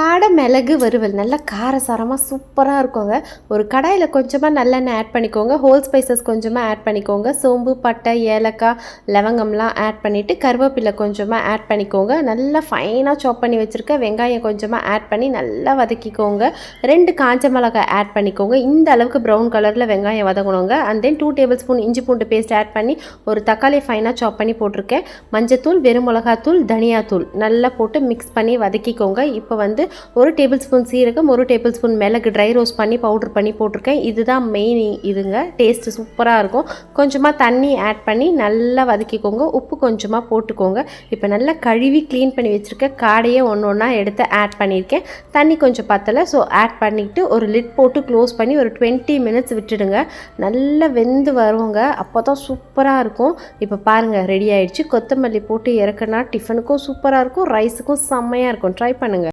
காடை மிளகு வறுவல் நல்லா காரசாரமாக சூப்பராக இருக்குங்க. ஒரு கடாயில் கொஞ்சமாக நல்லெண்ணெய் ஆட் பண்ணிக்கோங்க. ஹோல் ஸ்பைசஸ் கொஞ்சமாக ஆட் பண்ணிக்கோங்க. சோம்பு பட்டை ஏலக்காய் லவங்கம்லாம் ஆட் பண்ணிவிட்டு கருவேப்பிலை கொஞ்சமாக ஆட் பண்ணிக்கோங்க. நல்லா ஃபைனாக சாப் பண்ணி வச்சுருக்க வெங்காயம் கொஞ்சமாக ஆட் பண்ணி நல்லா வதக்கிக்கோங்க. ரெண்டு காஞ்ச மிளகாய் ஆட் பண்ணிக்கோங்க. இந்த அளவுக்கு ப்ரௌன் கலரில் வெங்காயம் வதங்கணுங்க. And then two table spoon இஞ்சி பூண்டு பேஸ்ட் ஆட் பண்ணி ஒரு தக்காளி ஃபைனாக சாப் பண்ணி போட்டிருக்கேன். மஞ்சத்தூள் வெறும் மிளகாத்தூள் தனியாத்தூள் நல்லா போட்டு மிக்ஸ் பண்ணி வதக்கிக்கோங்க. இப்போ வந்து ஒரு டேபிள் ஸ்பூன் சீரகம் ஒரு டேபிள் ஸ்பூன் மிளகு ட்ரை ரோஸ்ட் பண்ணி பவுடர் பண்ணி போட்டிருக்கேன். இதுதான் மெயின் இதுங்க. டேஸ்ட்டு சூப்பராக இருக்கும். கொஞ்சமாக தண்ணி ஆட் பண்ணி நல்லா வதக்கிக்கோங்க. உப்பு கொஞ்சமாக போட்டுக்கோங்க. இப்போ நல்லா கழுவி க்ளீன் பண்ணி வச்சுருக்க காடையே ஒன்று ஒன்றா எடுத்து ஆட் பண்ணியிருக்கேன். தண்ணி கொஞ்சம் பத்தலை. ஸோ ஆட் பண்ணிவிட்டு ஒரு லிட் போட்டு க்ளோஸ் பண்ணி ஒரு டுவெண்ட்டி மினிட்ஸ் விட்டுடுங்க. நல்லா வெந்து வருவோங்க அப்போ தான் சூப்பராக இருக்கும். இப்போ பாருங்கள் ரெடி ஆகிடுச்சு கொத்தமல்லி போட்டு இறக்குனா டிஃபனுக்கும் சூப்பராக இருக்கும். ரைஸுக்கும் செம்மையாக இருக்கும். ட்ரை பண்ணுங்கள்